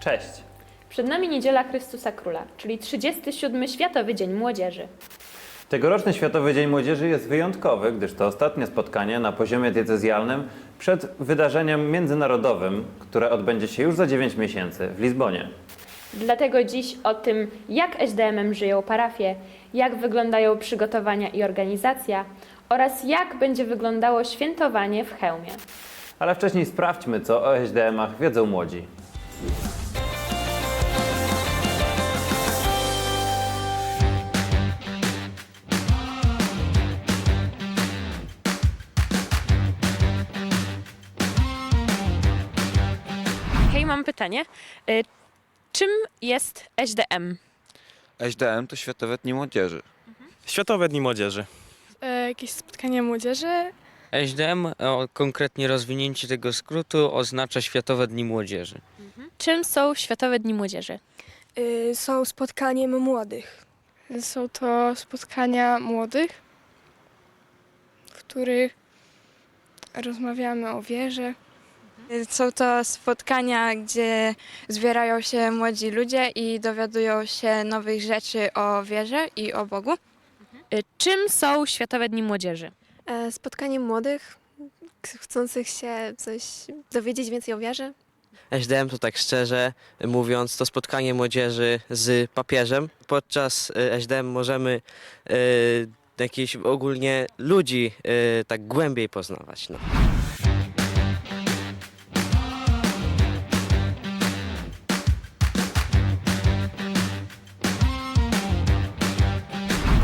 Cześć! Przed nami Niedziela Chrystusa Króla, czyli 37. Światowy Dzień Młodzieży. Tegoroczny Światowy Dzień Młodzieży jest wyjątkowy, gdyż to ostatnie spotkanie na poziomie diecezjalnym przed wydarzeniem międzynarodowym, które odbędzie się już za 9 miesięcy w Lizbonie. Dlatego dziś o tym, jak SDM-em żyją parafie, jak wyglądają przygotowania i organizacja oraz jak będzie wyglądało świętowanie w hełmie. Ale wcześniej sprawdźmy, co o SDM-ach wiedzą młodzi. Mam pytanie. Y, Czym jest SDM? SDM to Światowe Dni Młodzieży. Światowe Dni Młodzieży. e, jakieś spotkania młodzieży. SDM, o, konkretnie rozwinięcie tego skrótu, oznacza Światowe Dni Młodzieży. Czym są Światowe Dni Młodzieży? Y, są spotkaniem młodych. Są to spotkania młodych, w których rozmawiamy o wierze. Są to spotkania, gdzie zbierają się młodzi ludzie i dowiadują się nowych rzeczy o wierze i o Bogu. Y, Czym są Światowe Dni Młodzieży? E, Spotkanie młodych, chcących się coś dowiedzieć więcej o wiarze. SDM to tak szczerze mówiąc, to spotkanie młodzieży z papieżem. Podczas y, SDM możemy y, jakieś ogólnie ludzi y, tak głębiej poznawać. No.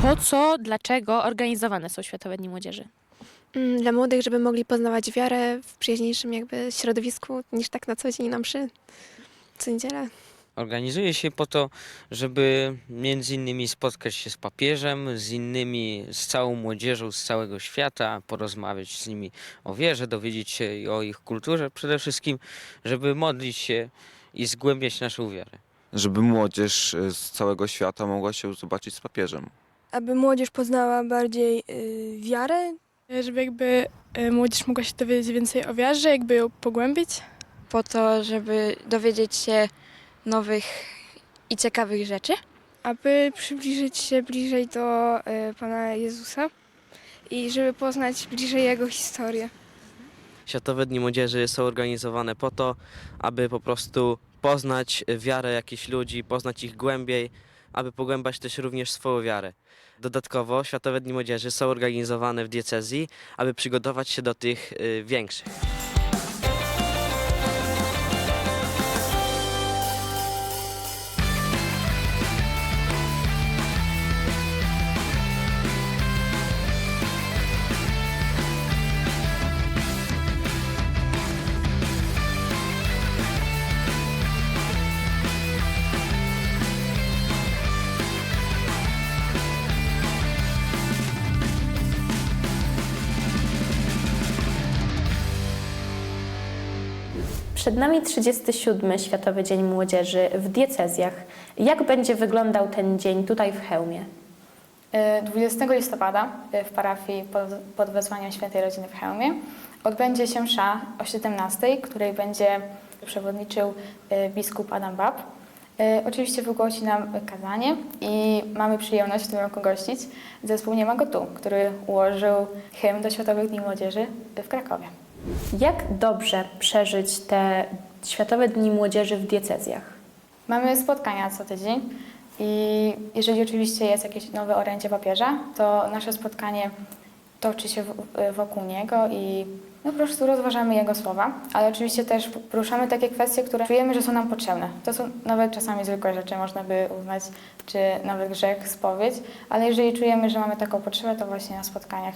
Po co, dlaczego organizowane są Światowe Dni Młodzieży? Mm, Dla młodych, żeby mogli poznawać wiarę w przyjaźniejszym jakby środowisku niż tak na co dzień na mszy. Co niedzielę. Organizuje się po to, żeby między innymi spotkać się z papieżem, z innymi, z całą młodzieżą z całego świata, porozmawiać z nimi o wierze, dowiedzieć się o ich kulturze, przede wszystkim, żeby modlić się i zgłębiać naszą wiarę. Żeby młodzież y, z całego świata mogła się zobaczyć z papieżem. Aby młodzież poznała bardziej y, wiarę. Żeby jakby y, młodzież mogła się dowiedzieć więcej o wiarze, jakby ją pogłębić. Po to, żeby dowiedzieć się nowych i ciekawych rzeczy. Aby przybliżyć się bliżej do y, Pana Jezusa i żeby poznać bliżej Jego historię. Światowe Dni Młodzieży są organizowane po to, aby po prostu poznać wiarę jakichś ludzi, poznać ich głębiej, aby pogłębać też również swoją wiarę. Dodatkowo Światowe Dni Młodzieży są organizowane w diecezji, aby przygotować się do tych y, większych. Przed nami 37. Światowy Dzień Młodzieży w diecezjach. Jak będzie wyglądał ten dzień tutaj w Chełmie? Y, 20 listopada y, w parafii pod, wezwaniem Świętej Rodziny w Chełmie odbędzie się msza o 17, której będzie przewodniczył y, biskup Adam Bab. Oczywiście wygłosi nam kazanie i mamy przyjemność w tym roku gościć zespół Nie ma go tu, który ułożył hymn do Światowych Dni Młodzieży w Krakowie. Jak dobrze przeżyć te Światowe Dni Młodzieży w diecezjach? Mamy spotkania co tydzień i jeżeli oczywiście jest jakieś nowe orędzie papieża, to nasze spotkanie toczy się wokół niego i no, po prostu rozważamy jego słowa, ale oczywiście też poruszamy takie kwestie, które czujemy, że są nam potrzebne. To są nawet czasami zwykłe rzeczy, można by uznać, czy nawet grzech, spowiedź, ale jeżeli czujemy, że mamy taką potrzebę, to właśnie na spotkaniach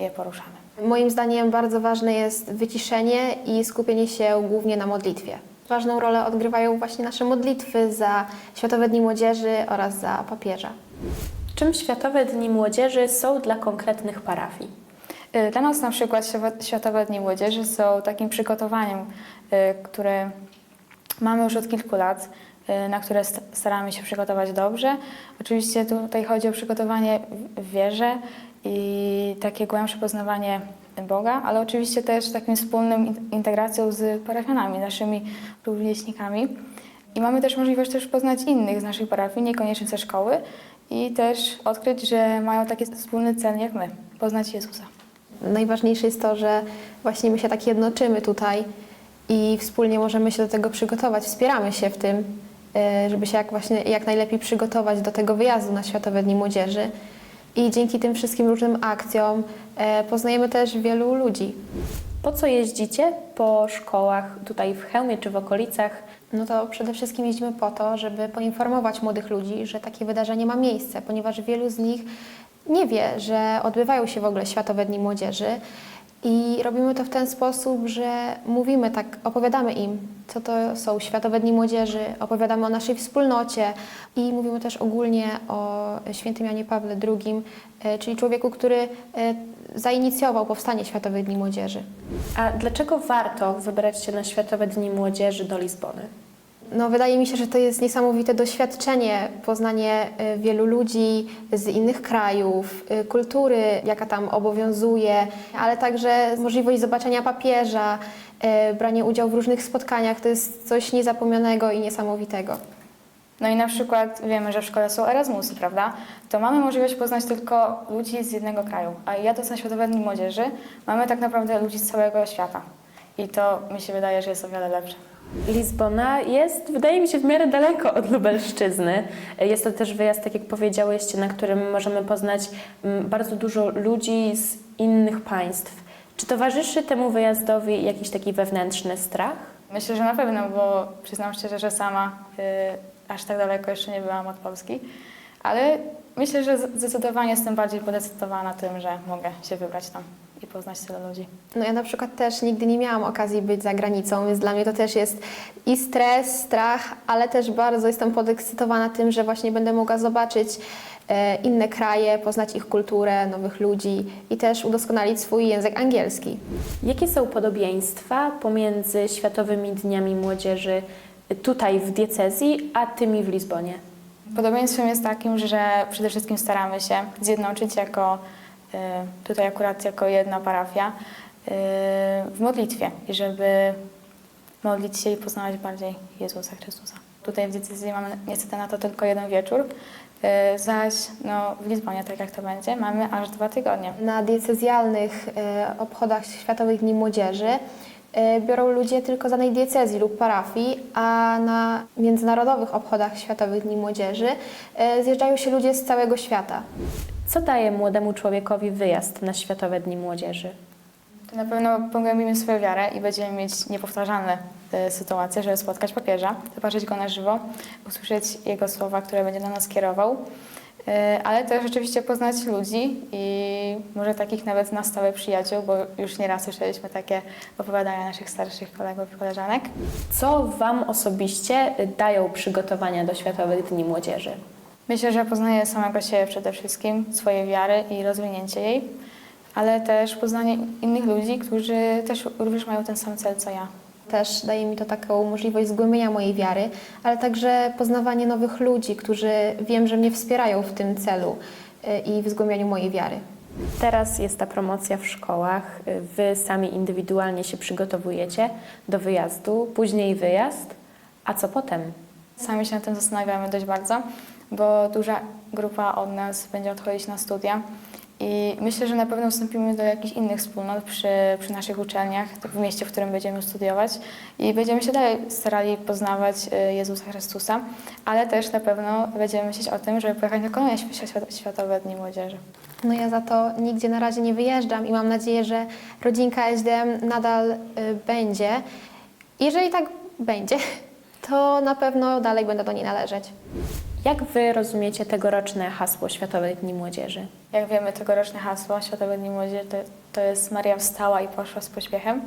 je poruszamy. Moim zdaniem bardzo ważne jest wyciszenie i skupienie się głównie na modlitwie. Ważną rolę odgrywają właśnie nasze modlitwy za Światowe Dni Młodzieży oraz za papieża. Czym Światowe Dni Młodzieży są dla konkretnych parafii? Y, Dla nas na przykład Świat- Światowe Dni Młodzieży są takim przygotowaniem, y, które mamy już od kilku lat, y, na które st- staramy się przygotować dobrze. Oczywiście tutaj chodzi o przygotowanie w- w wierze i takie głębsze poznawanie Boga, ale oczywiście też takim wspólnym in- integracją z parafianami, naszymi rówieśnikami. I mamy też możliwość też poznać innych z naszej parafii, niekoniecznie ze szkoły i też odkryć, że mają taki wspólny cel jak my, poznać Jezusa. Najważniejsze jest to, że właśnie my się tak jednoczymy tutaj i wspólnie możemy się do tego przygotować, wspieramy się w tym, e, żeby się jak właśnie jak najlepiej przygotować do tego wyjazdu na Światowe Dni Młodzieży. I dzięki tym wszystkim różnym akcjom e, poznajemy też wielu ludzi. Po co jeździcie po szkołach tutaj w Chełmie czy w okolicach? No to przede wszystkim jeździmy po to, żeby poinformować młodych ludzi, że takie wydarzenie ma miejsce, ponieważ wielu z nich nie wie, że odbywają się w ogóle Światowe Dni Młodzieży. I robimy to w ten sposób, że mówimy tak, opowiadamy im, co to są Światowe Dni Młodzieży, opowiadamy o naszej wspólnocie i mówimy też ogólnie o świętym Janie Pawle II, e, czyli człowieku, który e, zainicjował powstanie Światowych Dni Młodzieży. A dlaczego warto wybrać się na Światowe Dni Młodzieży do Lizbony? No, wydaje mi się, że to jest niesamowite doświadczenie, poznanie y, wielu ludzi z innych krajów, y, kultury, jaka tam obowiązuje, ale także możliwość zobaczenia papieża, y, branie udziału w różnych spotkaniach. To jest coś niezapomnianego i niesamowitego. No i na przykład wiemy, że w szkole są Erasmusy, prawda? To mamy możliwość poznać tylko ludzi z jednego kraju, a jadąc na Światowe Dni Młodzieży mamy tak naprawdę ludzi z całego świata. I to mi się wydaje, że jest o wiele lepsze. Lizbona jest, wydaje mi się, w miarę daleko od Lubelszczyzny. Jest to też wyjazd, tak jak powiedziałyście, na którym możemy poznać mm, bardzo dużo ludzi z innych państw. Czy towarzyszy temu wyjazdowi jakiś taki wewnętrzny strach? Myślę, że na pewno, bo przyznam szczerze, że sama y, aż tak daleko jeszcze nie byłam od Polski, ale myślę, że zdecydowanie jestem bardziej podecydowana tym, że mogę się wybrać tam i poznać tyle ludzi. No ja na przykład też nigdy nie miałam okazji być za granicą, więc dla mnie to też jest i stres, strach, ale też bardzo jestem podekscytowana tym, że właśnie będę mogła zobaczyć e, inne kraje, poznać ich kulturę, nowych ludzi i też udoskonalić swój język angielski. Jakie są podobieństwa pomiędzy Światowymi Dniami Młodzieży tutaj w diecezji, a tymi w Lizbonie? Podobieństwem jest takim, że przede wszystkim staramy się zjednoczyć jako, tutaj akurat jako jedna parafia, y, w modlitwie żeby modlić się i poznawać bardziej Jezusa Chrystusa. Tutaj w decyzji mamy niestety na to tylko jeden wieczór, y, zaś no, w Lizbonie, tak jak to będzie, mamy aż dwa tygodnie. Na diecezjalnych obchodach Światowych Dni Młodzieży biorą ludzie tylko z danej diecezji lub parafii, a na międzynarodowych obchodach Światowych Dni Młodzieży zjeżdżają się ludzie z całego świata. Co daje młodemu człowiekowi wyjazd na Światowe Dni Młodzieży? To na pewno pogłębimy swoją wiarę i będziemy mieć niepowtarzalne e, sytuacje, żeby spotkać papieża, zobaczyć go na żywo, usłyszeć jego słowa, które będzie do nas kierował, E, ale też oczywiście poznać ludzi i może takich nawet na stałe przyjaciół, bo już nieraz słyszeliśmy takie opowiadania naszych starszych kolegów i koleżanek. Co Wam osobiście dają przygotowania do Światowych Dni Młodzieży? Myślę, że poznaję samego siebie przede wszystkim, swojej wiary i rozwinięcie jej, ale też poznanie innych ludzi, którzy też również mają ten sam cel co ja. Też daje mi to taką możliwość zgłębienia mojej wiary, ale także poznawanie nowych ludzi, którzy wiem, że mnie wspierają w tym celu e, i w zgłębianiu mojej wiary. Teraz jest ta promocja w szkołach. Wy sami indywidualnie się przygotowujecie do wyjazdu, później wyjazd. A co potem? Sami się nad tym zastanawiamy dość bardzo, bo duża grupa od nas będzie odchodzić na studia i myślę, że na pewno wstąpimy do jakichś innych wspólnot przy, przy naszych uczelniach, w mieście, w którym będziemy studiować i będziemy się dalej starali poznawać y, Jezusa Chrystusa, ale też na pewno będziemy myśleć o tym, żeby pojechać na świ- Światowe Dni Młodzieży. No ja za to nigdzie na razie nie wyjeżdżam i mam nadzieję, że rodzinka SDM nadal y, będzie. Jeżeli tak będzie, to na pewno dalej będę do niej należeć. Jak Wy rozumiecie tegoroczne hasło Światowych Dni Młodzieży? Jak wiemy, tegoroczne hasło Światowe Dni Młodzieży to, to jest Maria wstała i poszła z pośpiechem.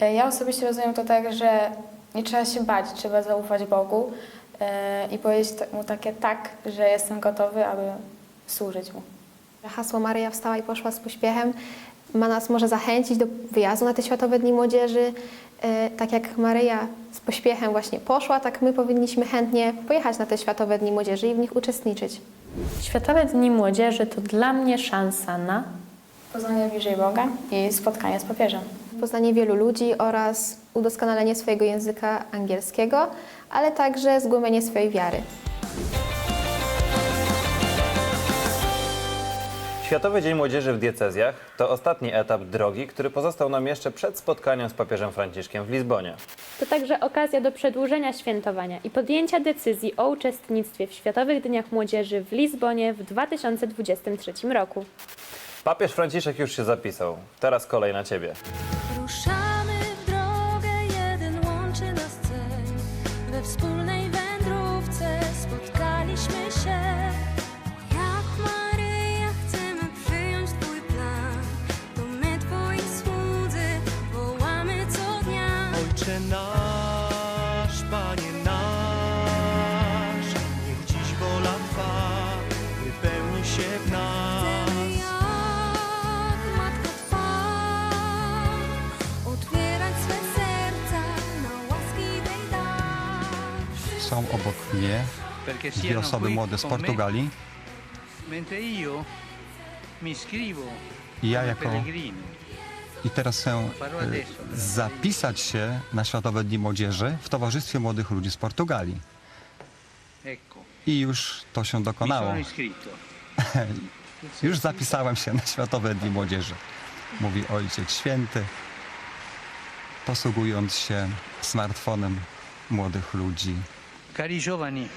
E, Ja osobiście rozumiem to tak, że nie trzeba się bać, trzeba zaufać Bogu e, i powiedzieć Mu takie tak, że jestem gotowy, aby służyć Mu. Hasło Maryja wstała i poszła z pośpiechem ma nas może zachęcić do wyjazdu na te Światowe Dni Młodzieży. E, Tak jak Maryja z pośpiechem właśnie poszła, tak my powinniśmy chętnie pojechać na te Światowe Dni Młodzieży i w nich uczestniczyć. Światowe Dni Młodzieży to dla mnie szansa na Poznanie bliżej Boga i spotkanie z papieżem. Poznanie wielu ludzi oraz udoskonalenie swojego języka angielskiego, ale także zgłębienie swojej wiary. Światowy Dzień Młodzieży w diecezjach to ostatni etap drogi, który pozostał nam jeszcze przed spotkaniem z papieżem Franciszkiem w Lizbonie. To także okazja do przedłużenia świętowania i podjęcia decyzji o uczestnictwie w Światowych Dniach Młodzieży w Lizbonie w 2023 roku. Papież Franciszek już się zapisał. Teraz kolej na ciebie. Ruszamy Są obok mnie dwie osoby młode z Portugalii i ja jako i teraz chcę e, zapisać się na Światowe Dni Młodzieży w Towarzystwie Młodych Ludzi z Portugalii. I już to się dokonało. Już zapisałem się na Światowe Dni Młodzieży. Mówi Ojciec Święty, posługując się smartfonem młodych ludzi. Cari giovani,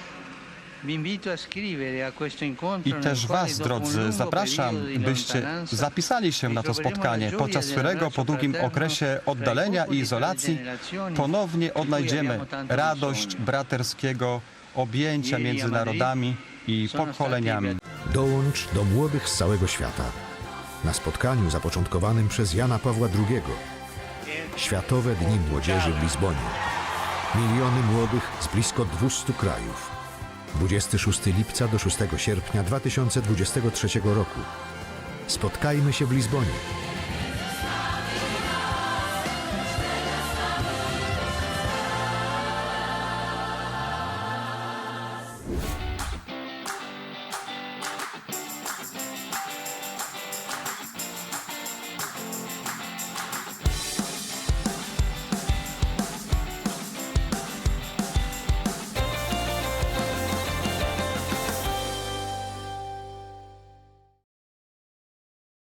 I też Was, drodzy, zapraszam, byście zapisali się na to spotkanie, podczas którego po długim okresie oddalenia i izolacji ponownie odnajdziemy radość braterskiego objęcia między narodami i pokoleniami. Dołącz do młodych z całego świata. Na spotkaniu zapoczątkowanym przez Jana Pawła II. Światowe Dni Młodzieży w Lizbonie. Miliony młodych z blisko 200 krajów. 26 lipca do 6 sierpnia 2023 roku. Spotkajmy się w Lizbonie.